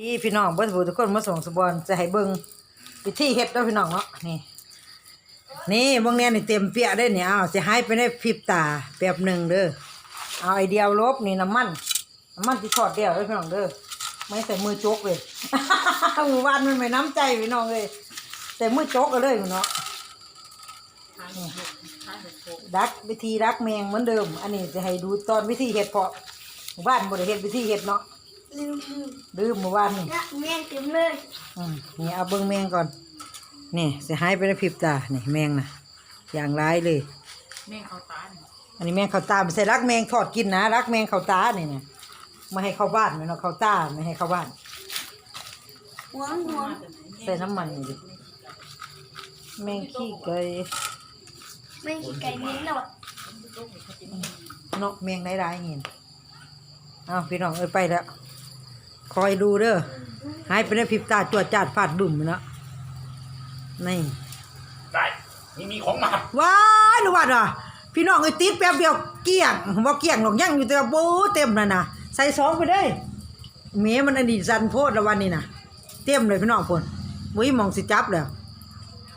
ดีพี่น้องเบิ้ลบุทุกคนมาส่งสบอนจะให้เบิ่งวิธีเฮ็ดด้อพี่น้องเนาะนี่ นี่บางแน่นี่เต็มเปียได้เนี่ยเอาสิให้ไปได้พริบตาแป๊บหนึ่งเด้อเอาไอเดียวลบนี่น้ำมันน้ำมันที่ทอดเดียวเด้อพี่น้องเด้อไม่ใส่มือจกเลยมือวานมันไม่น้ำใจพี่น้องเลยแต่มือจกก็เลยเนาะดักวิธีดักแมงเหมือนเดิม อันนี้จะให้ดูตอนวิธีเฮ็ดเพาะหมู่บ้านบ่ได้เฮ็ดวิธีเฮ็ดเนาะ ลืมลืมลืมเมื่อวานนี่นะแม่งเต็มเลยอืมนี่เอาเบิ้งแมงก่อน นี่จะหายไปในพริบตานี่แมงนะอย่างร้ายเลย แม่เขาตาเนี่ยอันนี้แมงเขาตาไม่ใช่รักแมงทอดกินนะรักแมงเขาตาเนี่ยนะไม่ให้เข้าบ้านไม่เนาะเขาตาไม่ให้เข้าบ้านหวงหวงใส่น้ำมันนี่ดิแมงขี้ไก่แม่งกินไก่เลี้ยงหน่อยเนาะแมงร้ายร้ายๆเงี้ยเอาพี่น้องเอ้ยไปแล้ว คอยดูเด้อหายไปในพริบตาจวดจาดฟาดดุ่มเนาะนี่ได้นี่มีของมาว้ายหนูว่าอะพี่น้องไอ้ยติดแป๊บเดียวเกลี้ยงบ่เกลี้ยงหรอกยังอยู่แต่ว่าโบ้เต็มแล้วนะใส่ซองไปเด้ยเมมันอันนี้สันโพดละวันนี้นะเต็มเลยพี่น้องพนวุ้ยมองสิจับแล้ว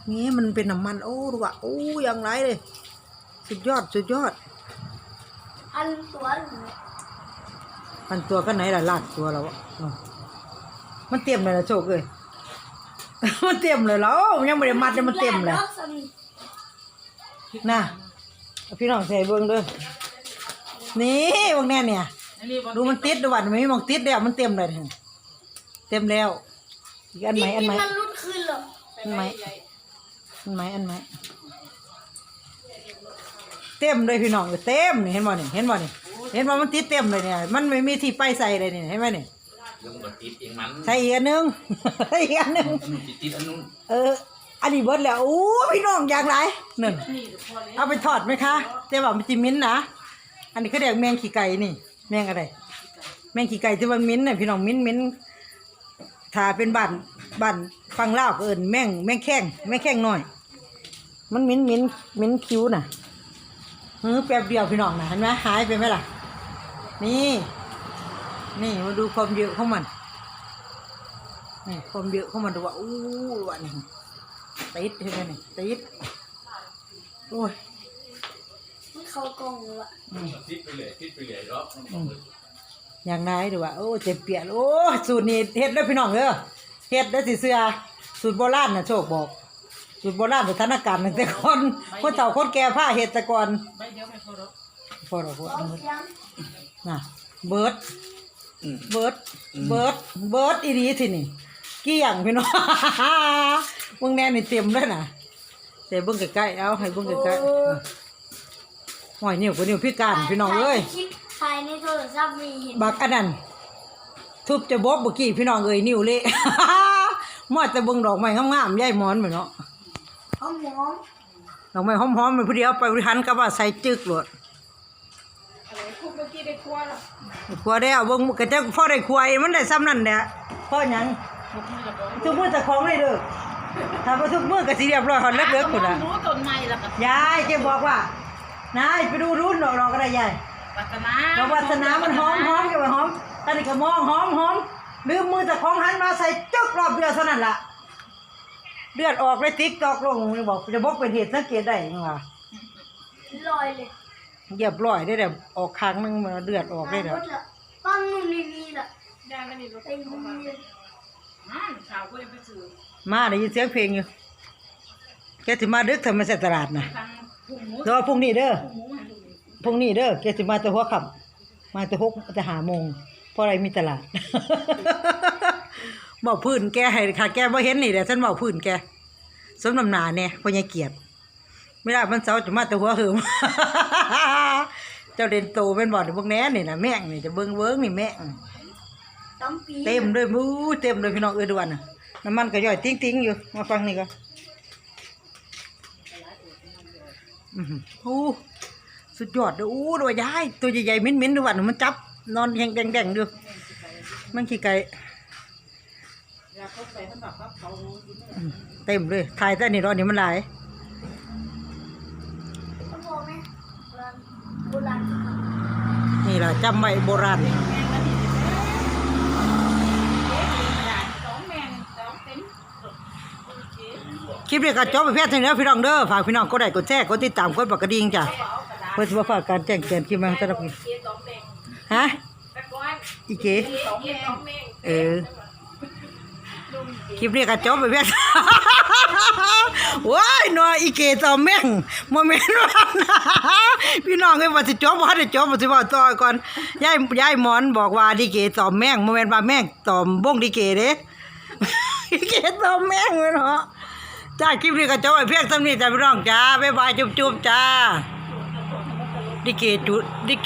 เมมันเป็นน้ำมันโอ้ดูว่าโอ้อยังไรเลย สุดยอดสุดยอดอันตัวหนู พันตัวก็ไหนล่ะลาดตัวเราอะเนาะมันเต็มเลยละโชคเลยมันเต็มเลยแล้วยังไม่ได้มัดเลยมันเต็มเลยแวสามีน่ะพี่น้องใส่เบิ้งเด้อนี่เบางแน่เนี่ยอันนี้บอกดูมันติดดูว่ามันไม่มองติดแล้วมันเต็มเลยเนี่ยเต็มแล้วอีกอันไหมอันไหมที่มันรุดขึ้นเหรออันไหมอันไหมอันไหมเต็มเลยพี่น้องเต็มนี่เห็นบ่นี่เห็นบ่นี่ เห็นบ่มันติดเต็มเลยเนี่ย มันไม่มีที่ไปใส่เลยนี่เห็นไหมนี่เรื่องมันติดเองมันใส่อีกอันหนึง ใส่อีกอันหนึง อันนู้นติดติดอันนู้นเออ อันนี้เบิดแล้วโอ้พี่น้องอย่างไรนั่นนี่พอแล้วเอาไปทอดไหมคะแต่ว่ามันจะมิ้นนะ อันนี้เขาเรียกแมงขี้ไก่นี่ แมงอะไร แมงขี้ไก่ที่ว่ามิ้นน่ะพี่น้องมิ้นมิ้นถ้าเป็นบ้านบ้านฟังเล่าวก็เอินแมงแมงแข้งแมงแข้งน้อย มันมิ้นมิ้นมิ้นคิ้วน่ะเออแป๊บเดียวพี่น้องนะเห็นไหมหายไปไหมล่ะ นี่ นี่มาดูความเยอะของมัน นี่ความเยอะของมันดูว่าอู้วอันนี้ติดใช่ไหมนี่ติดโอ้ยมันเข้ากล่องเลยอะอืมติดไปเลยติดไปเลยแล้วอย่างไรดูว่าโอ้เจ็บเปียกโอ้สูตรนี้เฮ็ดแล้วพี่น้องเด้อเฮ็ดได้สิเสือสูตรโบราณน่ะโชคบอกสูตรโบราณสถานการณ์ตั้งแต่ก่อนคนเฒ่าคนแก่ผ้าเฮ็ดแต่ก่อนใบเดียวไม่พอหรอกพอดอก พอเอาดอกเสียงน่ะเบิดอืมเบิดเบิดเบิดอีดีทีนี่เกี่ยงพี่น้องเบิ่งแน่นี่เต็มเลยน่ะแต่เบิ่งใกล้ๆเอาให้เบิ่งใกล้ๆหอยนิ้วกับนิ้วพิการพี่น้องเอ้ยถ่าคลิปถ่ายในโทรศัพท์มีเห็นบักอันนั้นทุบจะบอกเมื่อกี้พี่น้องเอ้ยนิ้วเละมอดแต่เบิ่งดอกไม้งามๆยายหมอนเหมือนเนาะหอมหอมดอกไม้หอมๆมันผู้เดียวไปบริหันกับว่าใส่จึกโลด อะไรพูดเมื่อกี้ได้ครัวแล้วครัวได้เอาเบิ่งก็จะพอได้ควายมันได้ซ้ำนั่นแหละเพราะหยังทุกมือละบอกทุกมื้อแต่ของได้เด้อถ้าบ่ทุกมื้อก็สิเรียบร้อยฮอดเลิกๆพุ่นน่ะรู้ต้นไม้แล้วก็ยายแกบอกว่านายไปดูรุ่นดอกเราก็ได้ยายปัตนาดอกวัฒนามันหอมหอมแกว่าหอมตอนนี้ก็มองหอมหอมลืมมือแต่ของหันมาใส่จึกรอบเดียวเท่านั้นล่ะเลือดออกเลยติ๊กตอกลงเลยบอกจะบอกเป็นเหตุสังเกตได้ยังว่าลอยเลย เรียบร้อยได้แต่ออกครั้งหนึงมันเลือดออกได้หแล้วมดละฟังนู่นนี่นี่ละยางกันนี่รถเต็มมืออ่าชาวก็ยังไปซื้อมาได้ยินเสียงเพลงอยู่แกสิมาดึกทำไมใส่ตลาดนะทางพุงหมูรอพรุ่งนี้เด้อพุงหมูให้ดูพรุ่งนี้เด้อแกสิมาแต่หัวค่ำมาแต่หกแต่หาโมงเพราะอะไรมีตลาด บอกพื้นแกให้ค่ะแกบ่เห็นนี่แหละฉันบอกพื้นแกสมน้ำหนาเนี่ยพ่อใหญ่เกียรติ ไม่ได้มันเสาร์จะมาแต่หัวเหิม เจ้าเด่นโตเป็นบ่อนพวกแน่นี่นะแม่งนี่จะเบิ่งเบิ่งนี่แม่งตั้มปีเต็มด้วยมูเต็มเลยพี่น้องเอ้ยดวนน่ะน้ำมันก็ย่อยติ้งติ้งๆอยู่มาฟังนี่ก็อือหือโอ้สุดยอดเลยโอ้ดูว่ายายตัวใหญ่ๆมิ้นๆดูว่าน่ะมันจับ นอนแหงแดงๆดูมันขี้ไก่อยากเขาใส่สำหรับกับเขาอืมเต็มเลยถ่ายแต่นี่รอนี่มันหลายี่ละจำไว้โบราณคลิปนี้ก็จบไปเพียงเท่านี้พี่น้องเด้อฝากพี่น้องกดไลค์กดแชร์กดติดตามกดปากกระดิ่งจ้ะเพื่อสบโว่ฝากการแจ้งเตือนคลิปมาสำหรับฮะอีเก๋เออคลิปนี้ก็จบไปเพียง เกตอมแม่งบ่แม่นว่านพี่น้องเอ้ยว่าสิจบบ่ทันได้จบบ่สิว่าต่อก่อนยายยายหมอนบอกว่าดีเกตอมแม่งบ่แม่นว่าแม่งตอมวงดีเกเด้ดีเกตอมแม่งเนาะจ้าคลิปนี้ก็จบไปเพียงสำนี้จ้าพี่น้องจ้าบ๊ายบายจุ๊บๆจ้าดีเกจุดิเก